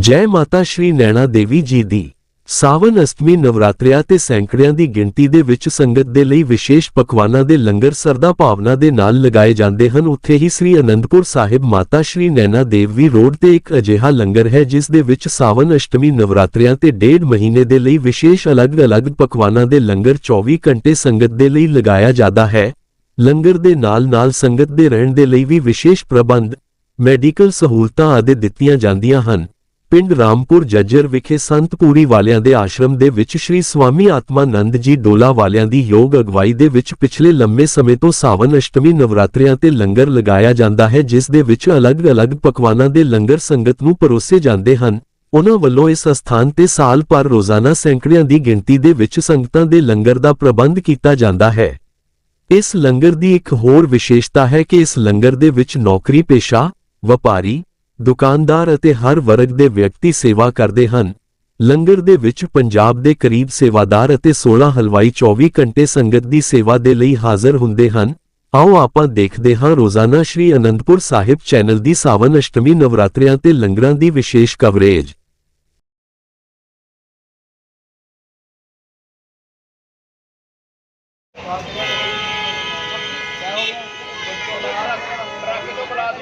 ਜੈ ਮਾਤਾ ਸ਼੍ਰੀ ਨੈਣਾ ਦੇਵੀ ਜੀ ਦੀ ਸਾਵਨ ਅਸ਼ਟਮੀ ਨਵਰਾਤਰਿਆਂ ਤੇ ਸੈਂਕੜਿਆਂ ਦੀ ਗਿਣਤੀ ਦੇ ਵਿੱਚ ਸੰਗਤ ਦੇ ਲਈ ਵਿਸ਼ੇਸ਼ ਪਕਵਾਨਾਂ ਦੇ ਲੰਗਰ ਸਰਦਾ ਭਾਵਨਾ ਦੇ ਨਾਲ ਲਗਾਏ ਜਾਂਦੇ ਹਨ। ਉੱਥੇ ਹੀ ਸ੍ਰੀ ਅਨੰਦਪੁਰ ਸਾਹਿਬ ਮਾਤਾ ਸ਼੍ਰੀ ਨੈਣਾ ਦੇਵੀ ਰੋਡ ਤੇ ਇੱਕ ਅਜਿਹਾ ਲੰਗਰ ਹੈ, ਜਿਸ ਦੇ ਵਿੱਚ ਸਾਵਨ ਅਸ਼ਟਮੀ ਨਵਰਾਤਰਿਆਂ ਤੇ ਡੇਢ ਮਹੀਨੇ ਦੇ ਲਈ ਵਿਸ਼ੇਸ਼ ਅਲੱਗ-ਅਲੱਗ ਪਕਵਾਨਾਂ ਦੇ ਲੰਗਰ 24 ਘੰਟੇ ਸੰਗਤ ਦੇ ਲਈ ਲਗਾਇਆ ਜਾਂਦਾ ਹੈ। ਲੰਗਰ ਦੇ ਨਾਲ-ਨਾਲ ਸੰਗਤ ਦੇ ਰਹਿਣ ਦੇ ਲਈ ਵੀ ਵਿਸ਼ੇਸ਼ ਪ੍ਰਬੰਧ, ਮੈਡੀਕਲ ਸਹੂਲਤਾਂ ਆਦਿ ਦਿੱਤੀਆਂ ਜਾਂਦੀਆਂ ਹਨ। ਪਿੰਡ ਰਾਮਪੁਰ ਜੱਜਰ ਵਿਖੇ ਸੰਤਪੂਰੀ ਵਾਲਿਆਂ ਦੇ ਆਸ਼ਰਮ ਦੇ ਵਿੱਚ ਸ਼੍ਰੀ ਸਵਾਮੀ ਆਤਮਾਨੰਦ ਜੀ ਡੋਲਾ ਵਾਲਿਆਂ ਦੀ ਯੋਗ ਅਗਵਾਈ ਦੇ ਵਿੱਚ ਪਿਛਲੇ ਲੰਮੇ ਸਮੇਂ ਤੋਂ ਸਾਵਨ ਅਸ਼ਟਮੀ ਨਵਰਾਤਰਿਆਂ ਤੇ ਲੰਗਰ ਲਗਾਇਆ ਜਾਂਦਾ ਹੈ, ਜਿਸ ਦੇ ਵਿੱਚ ਅਲੱਗ-ਅਲੱਗ ਪਕਵਾਨਾਂ ਦੇ ਲੰਗਰ ਸੰਗਤ ਨੂੰ ਪਰੋਸੇ ਜਾਂਦੇ ਹਨ। ਉਹਨਾਂ ਵੱਲੋਂ ਇਸ ਅਸਥਾਨ ਤੇ ਸਾਲ ਭਰ ਰੋਜ਼ਾਨਾ ਸੈਂਕੜਿਆਂ ਦੀ ਗਿਣਤੀ ਦੇ ਵਿੱਚ ਸੰਗਤਾਂ ਦੇ ਲੰਗਰ ਦਾ ਪ੍ਰਬੰਧ ਕੀਤਾ ਜਾਂਦਾ ਹੈ। ਇਸ ਲੰਗਰ ਦੀ ਇੱਕ ਹੋਰ ਵਿਸ਼ੇਸ਼ਤਾ ਹੈ ਕਿ ਇਸ ਲੰਗਰ ਦੇ ਵਿੱਚ ਨੌਕਰੀ ਪੇਸ਼ਾ ਵਪਾਰੀ ਦੁਕਾਨਦਾਰ ਅਤੇ ਹਰ ਵਰਗ ਦੇ ਵਿਅਕਤੀ ਸੇਵਾ ਕਰਦੇ ਹਨ। ਲੰਗਰ ਦੇ ਵਿੱਚ ਪੰਜਾਬ ਦੇ ਕਰੀਬ ਸੇਵਾਦਾਰ ਅਤੇ 16 ਹਲਵਾਈ 24 ਘੰਟੇ ਸੰਗਤ ਦੀ ਸੇਵਾ ਦੇ ਲਈ ਹਾਜ਼ਰ ਹੁੰਦੇ ਹਨ। ਆਓ ਆਪਾਂ ਦੇਖਦੇ ਹਾਂ ਰੋਜ਼ਾਨਾ ਸ਼੍ਰੀ ਅਨੰਦਪੁਰ ਸਾਹਿਬ ਚੈਨਲ ਦੀ ਸਾਵਨ ਅਸ਼ਟਮੀ ਨਵਰਾਤਰਿਆਂ ਤੇ ਲੰਗਰਾਂ ਦੀ ਵਿਸ਼ੇਸ਼ ਕਵਰੇਜ।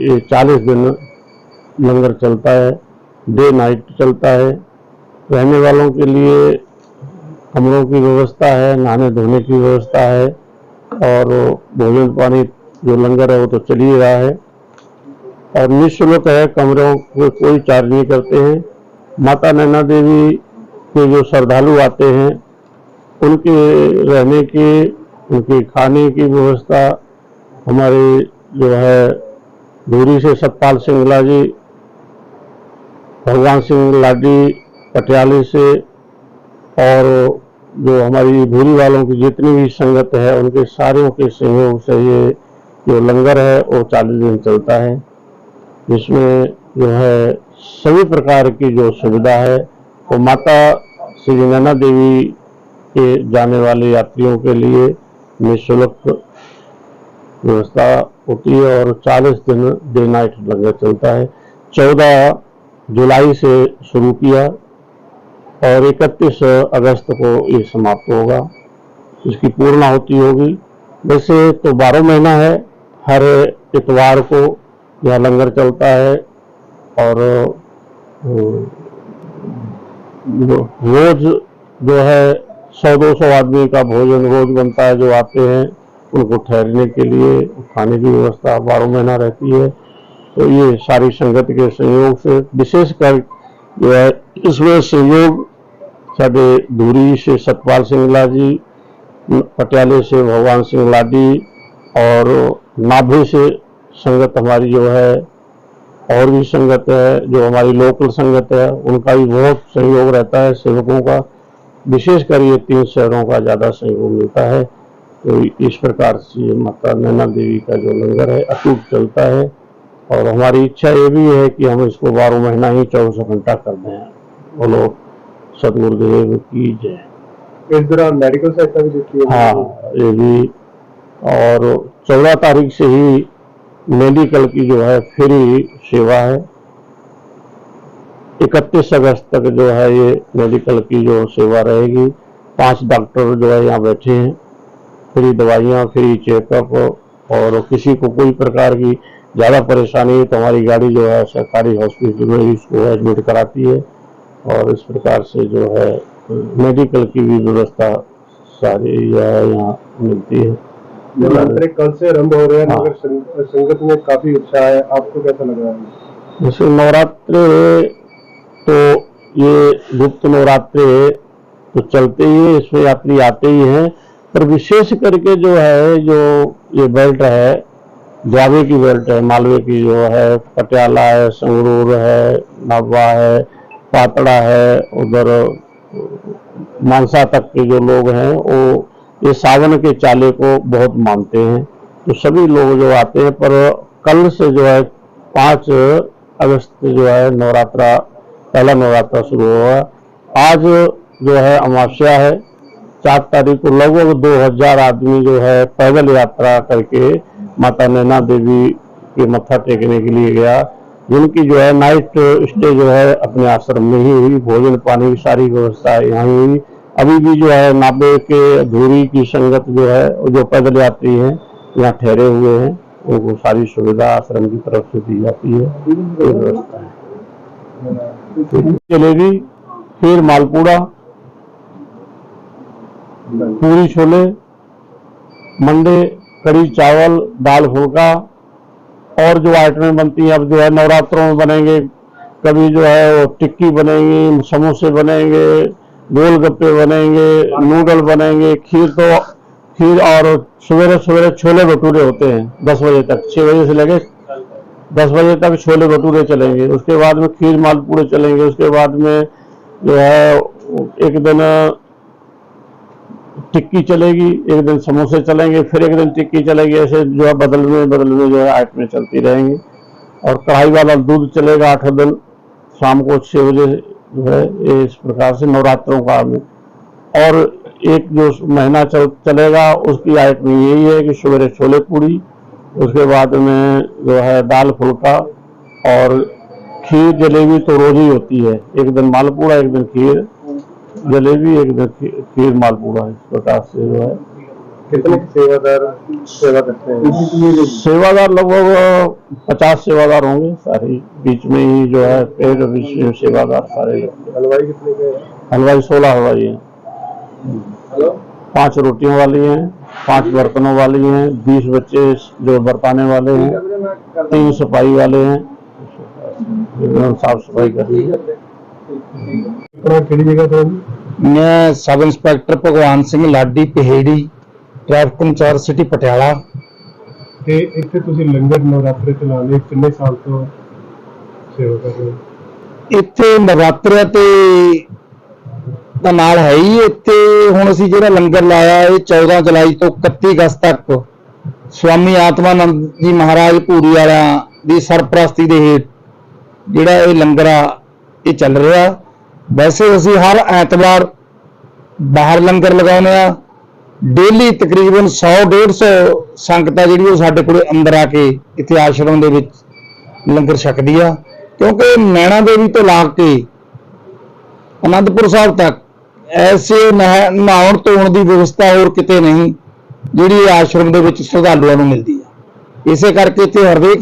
ये चालीस दिन लंगर चलता है, डे नाइट चलता है। रहने वालों के लिए कमरों की व्यवस्था है, नहाने धोने की व्यवस्था है, और भोजन पानी जो लंगर है वो तो चल ही रहा है। और निःशुल्क है कमरों को कोई चार्ज नहीं करते हैं। माता नैना देवी के जो श्रद्धालु आते हैं, उनके रहने की, उनके खाने की व्यवस्था हमारे जो है दूरी से सतपाल सिंगला जी, भगवान सिंह लाडी पटियाले से, और जो हमारी भूरी वालों की जितनी भी संगत है, उनके सारों के सहयोग से ये जो लंगर है, वो चालीस दिन चलता है। जिसमें जो है, सभी प्रकार की जो सुविधा है, वो तो माता श्री नैना देवी के जाने वाले यात्रियों के लिए निःशुल्क व्यवस्था होती है और 40 दिन डे नाइट लंगर चलता है। 14 जुलाई से शुरू किया और 31 अगस्त को ये समाप्त होगा। इसकी पूर्णाहुति होगी। वैसे तो बारह महीना है, हर इतवार को यह लंगर चलता है और रोज जो है सौ दो सौ आदमी का भोजन रोज बनता है, जो आते हैं। उनको ठहरने के लिए खाने की व्यवस्था बारह महीना रहती है। तो ये सारी संगत के सहयोग से विशेषकर जो है, इसमें सहयोग साढ़े धूरी से सतपाल सिंगला जी, पटियाले से भगवान सिंह लाडी और नाभे से संगत हमारी जो है, और भी संगत है, जो हमारी लोकल संगत है, उनका भी बहुत सहयोग रहता है, सेवकों का। विशेषकर ये तीन शहरों का ज़्यादा सहयोग मिलता है। तो इस प्रकार से माता नैना देवी का जो लंगर है अटूट चलता है। और हमारी इच्छा ये भी है कि हम इसको बारह महीना ही चौबीस घंटा कर दें। बोलो सदगुरुदेव की जय। इस दौरान मेडिकल सहायता भी देती है हाँ ये भी। और चौदह तारीख से ही मेडिकल की जो है फ्री सेवा है। इकतीस अगस्त तक जो है ये मेडिकल की जो सेवा रहेगी। पाँच डॉक्टर जो है यहाँ बैठे हैं। फ्री दवाइयाँ फ्री चेकअप और किसी को कोई प्रकार की ज़्यादा परेशानी है तो हमारी गाड़ी जो है सरकारी हॉस्पिटल में ही उसको एडमिट कराती है और इस प्रकार से जो है मेडिकल की भी व्यवस्था सारी जो है यहाँ मिलती है। नवरात्रे कल से आरंभ हो रहे हैं हाँ। संग- संगत में काफ़ी उत्साह है। आपको कैसा लग रहा है? जैसे नवरात्रे तो ये गुप्त नवरात्रे तो चलते ही है इसमें यात्री आते ही हैं। पर विशेष करके जो है, जो ये बेल्ट है द्वाबे की बेल्ट है, मालवे की जो है, पटियाला है, संगरूर है नाभा है, पातड़ा है, उधर मानसा तक के जो लोग हैं, वो ये सावन के चाले को बहुत मानते हैं। तो सभी लोग जो आते हैं, पर कल से जो है, पाँच अगस्त जो है, नवरात्रा, पहला नवरात्रा शुरू हुआ। आज जो है, अमावस्या है चार तारीख को लगभग दो हज़ार आदमी जो है पैदल यात्रा करके माता नैना देवी के मत्था टेकने के लिए गया, जिनकी जो है नाइट स्टे जो है अपने आश्रम में ही हुई, भोजन पानी की सारी व्यवस्था यहाँ ही हुई। अभी भी जो है नाबे के धूरी की संगत जो है, जो पैदल यात्री हैं, यहाँ ठहरे हुए हैं, उनको सारी सुविधा आश्रम की तरफ़ से दी जाती है ये व्यवस्था है। जलेबी फिर मालपूड़ा पूरी छोले, मंडे कड़ी चावल, दाल, फुल्का, और जो आइटमें बनती हैं, अब जो है नवरात्रों में बनेंगे, कभी जो है वो टिक्की बनेंगी, समोसे बनेंगे, गोलगप्पे बनेंगे, नूडल बनेंगे, खीर तो खीर और सवेरे सवेरे छोले भटूरे होते हैं, दस बजे तक छः बजे से लगे दस बजे तक छोले भटूरे चलेंगे, उसके बाद में खीर मालपूड़े चलेंगे, उसके बाद में जो है एक दिन टिक्की चलेगी, एक दिन समोसे चलेंगे, फिर एक दिन टिक्की चलेगी, ऐसे जो है बदल में बदल में जो है आइटमें चलती रहेंगी। और कढ़ाई वाला दूध चलेगा आठ दिन, शाम को छः बजे जो है इस प्रकार से नवरात्रों का और एक जो महीना चल, चलेगा, उसकी आइटम यही है कि सवेरे छोले पूड़ी, उसके बाद में जो है दाल फुल्का, और खीर जलेबी तो रोज ही होती है। एक दिन मालपूड़ा, एक दिन खीर। जलेबी एक खीर मालपूड़ा इस प्रकार से जो है। कितने सेवादार सेवा करते हैं सेवादार लगभग पचास सेवादार होंगे सारे बीच में ही जो है पेड़ सेवादार सारे। हलवाई कितने के हैं? हलवाई सोलह हलवाई हैं। पाँच रोटियों वाली हैं पाँच बर्तनों वाली हैं बीस बच्चे जो बरताने वाले हैं तीन सफ़ाई वाले हैं। साफ़ सफ़ाई कर रही है ਮੈਂ sub inspector Bhagwan Singh Ladi Paheri traffic control city Patiala. ਤੇ ਇੱਥੇ ਤੁਸੀਂ ਲੰਗਰ ਨਵਰਾਤਰੇ ਚਲਾ ਲਏ ਕਿੰਨੇ ਸਾਲ ਤੋਂ ਸੇਵਾ ਕਰ ਰਹੇ ਹੋ? ਇੱਥੇ ਨਵਰਾਤਰੇ ਤੇ ਦਾ ਨਾਲ ਹੈ ਹੀ ਇੱਥੇ ਹੁਣ ਅਸੀਂ ਜਿਹੜਾ ਲੰਗਰ ਲਾਇਆ ਇਹ 14 ਜੁਲਾਈ ਤੋਂ 31 ਅਗਸਤ ਤੱਕ ਸਵਾਮੀ ਆਤਮਾਨੰਦ ਜੀ ਮਹਾਰਾਜ ਪੂਰੀ ਵਾਲਾ ਦੀ ਸਰਪ੍ਰਸਤੀ ਦੇ ਹੇਠ ਜਿਹੜਾ ਇਹ ਲੰਗਰ ਇਹ ਚੱਲ ਰਿਹਾ। ਵੈਸੇ ਅਸੀਂ ਹਰ ਐਤਵਾਰ ਬਾਹਰ ਲੰਗਰ ਲਗਾਉਂਦੇ ਆ ਡੇਲੀ ਤਕਰੀਬਨ 100 150 ਸੰਗਤਾਂ ਜਿਹੜੀ ਉਹ ਸਾਡੇ ਕੋਲੇ ਅੰਦਰ ਆ ਕੇ ਇੱਥੇ ਆਸ਼ਰਮ ਦੇ ਵਿੱਚ ਲੰਗਰ ਛਕਦੀ ਆ। ਕਿਉਂਕਿ ਨੈਣਾ ਦੇਵੀ ਤੋਂ ਲਾ ਕੇ ਅਨੰਦਪੁਰ ਸਾਹਿਬ ਤੱਕ ਐਸੇ ਨਹਾ- ਨਹਾਉਣ ਧੋਣ ਦੀ ਵਿਵਸਥਾ ਹੋਰ ਕਿਤੇ ਨਹੀਂ ਜਿਹੜੀ ਆਸ਼ਰਮ ਦੇ ਵਿੱਚ ਸ਼ਰਧਾਲੂਆਂ ਨੂੰ ਮਿਲਦੀ ਆ। ਇਸੇ ਕਰਕੇ ਇੱਥੇ ਹਰੇਕ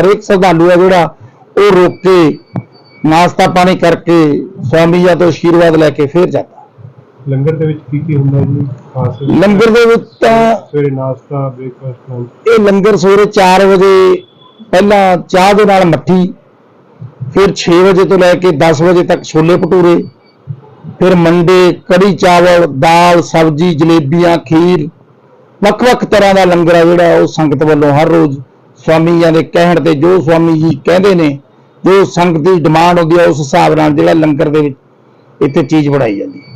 ਹਰੇਕ ਸ਼ਰਧਾਲੂ ਆ ਜਿਹੜਾ ਉਹ ਰੁਕ ਕੇ ਨਾਸ਼ਤਾ ਪਾਣੀ ਕਰਕੇ ਸਵਾਮੀ ਜੀ ਤੋਂ ਆਸ਼ੀਰਵਾਦ ਲੈ ਕੇ ਫਿਰ ਜਾਂਦਾ। ਲੰਗਰ ਦੇ ਵਿੱਚ ਕੀ ਕੀ ਹੁੰਦਾ ਜੀ? ਖਾਸ ਲੰਗਰ ਦੇ ਵਿੱਚ ਤਾਂ ਸਵੇਰੇ ਨਾਸ਼ਤਾ ਬ੍ਰੇਕਫਾਸਟ ਲੰਚ ਇਹ ਲੰਗਰ ਸਵੇਰੇ 4 ਵਜੇ ਪਹਿਲਾਂ ਚਾਹ ਦੇ ਨਾਲ ਮੱਠੀ ਫਿਰ 6 ਵਜੇ ਤੋਂ ਲੈ ਕੇ 10 ਵਜੇ ਤੱਕ ਛੋਲੇ ਭਟੂਰੇ ਫਿਰ ਮੰਡੇ ਕੜੀ ਚਾਵਲ ਦਾਲ ਸਬਜ਼ੀ ਜਲੇਬੀਆਂ ਖੀਰ ਵੱਖ-ਵੱਖ ਤਰ੍ਹਾਂ ਦਾ ਲੰਗਰ ਆ ਜਿਹੜਾ ਉਹ ਸੰਗਤ ਵੱਲੋਂ ਹਰ ਰੋਜ਼ ਸਵਾਮੀ ਜੀ ਦੇ ਕਹਿਣ ਤੇ ਜੋ ਸਵਾਮੀ ਜੀ ਕਹਿੰਦੇ ਨੇ ਜੋ ਸੰਗਤ ਦੀ ਡਿਮਾਂਡ ਹੁੰਦੀ ਹੈ ਉਸ ਹਿਸਾਬ ਨਾਲ ਜਿਹੜਾ ਲੰਗਰ ਦੇ ਵਿੱਚ ਇੱਥੇ ਚੀਜ਼ ਬਣਾਈ ਜਾਂਦੀ ਹੈ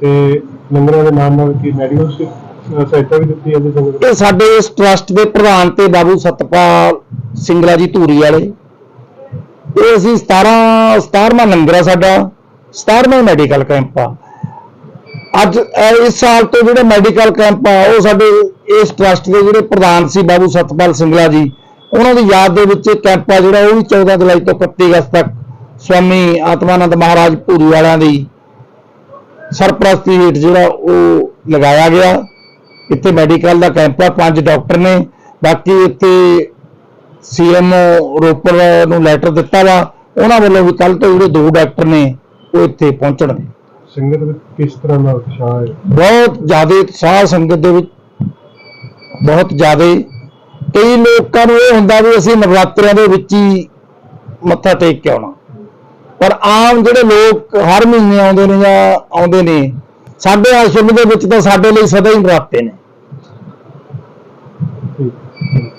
ਤੇ ਲੰਗਰਾਂ ਦੇ ਨਾਲ ਨਾਲ ਕੀ ਮੈਡੀਕਲ ਸਹਾਇਤਾ ਵੀ ਦਿੱਤੀ ਹੈ ਜੀ ਸੰਗਤ? ਇਹ ਸਾਡੇ ਇਸ ਟਰਸਟ ਦੇ ਪ੍ਰਧਾਨ ਤੇ ਬਾਬੂ ਸਤਪਾਲ ਸਿੰਗਲਾ ਜੀ ਧੂਰੀ ਵਾਲੇ। ਇਹ ਅਸੀਂ 17 17ਵਾਂ ਲੰਗਰ ਆ ਸਾਡਾ 17ਵਾਂ ਮੈਡੀਕਲ ਕੈਂਪ ਆ। ਅੱਜ ਇਸ ਸਾਲ ਤੋਂ ਜਿਹੜੇ ਮੈਡੀਕਲ ਕੈਂਪ ਆ ਉਹ ਸਾਡੇ ਇਸ ਟਰਸਟ ਦੇ ਜਿਹੜੇ ਪ੍ਰਧਾਨ ਸੀ ਬਾਬੂ ਸਤਪਾਲ ਸਿੰਗਲਾ ਜੀ ਉਹਨਾਂ ਦੀ ਯਾਦ ਦੇ ਵਿੱਚ ਕੈਂਪ ਆ ਜਿਹੜਾ ਉਹ ਵੀ 14 ਜੁਲਾਈ ਤੋਂ 31 ਅਗਸਤ ਤੱਕ ਸਵਾਮੀ ਆਤਮਾਨੰਦ ਮਹਾਰਾਜ ਭੂਰੀ ਵਾਲਿਆਂ ਦੀ ਸਰਪ੍ਰਸਤੀ ਹੇਠ ਜਿਹੜਾ ਉਹ ਲਗਾਇਆ ਗਿਆ। ਇੱਥੇ ਮੈਡੀਕਲ ਦਾ ਕੈਂਪ ਆ ਪੰਜ ਡਾਕਟਰ ਨੇ। ਬਾਕੀ ਇੱਥੇ ਸੀਐਮ ਰੋਪੜ ਨੂੰ ਲੈਟਰ ਦਿੱਤਾ ਵਾ। ਉਹਨਾਂ ਵੱਲੋਂ ਵੀ ਕੱਲ ਤੋਂ ਜਿਹੜੇ ਦੋ ਡਾਕਟਰ ਨੇ ਉਹ ਇੱਥੇ ਪਹੁੰਚਣਗੇ ਸੰਗਤ ਵਿੱਚ ਕਿਸ ਤਰ੍ਹਾਂ ਦਾ ਉਤਸ਼ਾਹ ਹੈ? ਬਹੁਤ ਜ਼ਿਆਦਾ ਉਤਸ਼ਾਹ ਸੰਗਤ ਦੇ ਵਿੱਚ। ਬਹੁਤ ਜ਼ਿਆਦਾ ਕਈ ਲੋਕਾਂ ਨੂੰ ਇਹ ਹੁੰਦਾ ਵੀ ਅਸੀਂ ਨਵਰਾਤਰਿਆਂ ਦੇ ਵਿੱਚ ਹੀ ਮੱਥਾ ਟੇਕ ਕੇ ਆਉਣਾ। ਪਰ ਆਮ ਜਿਹੜੇ ਲੋਕ ਹਰ ਮਹੀਨੇ ਆਉਂਦੇ ਨੇ ਜਾਂ ਆਉਂਦੇ ਨੇ, ਸਾਡੇ ਆਸ਼ਰਮ ਦੇ ਵਿੱਚ ਤਾਂ ਸਾਡੇ ਲਈ ਸਦਾ ਹੀ ਨਰਾਤੇ ਨੇ।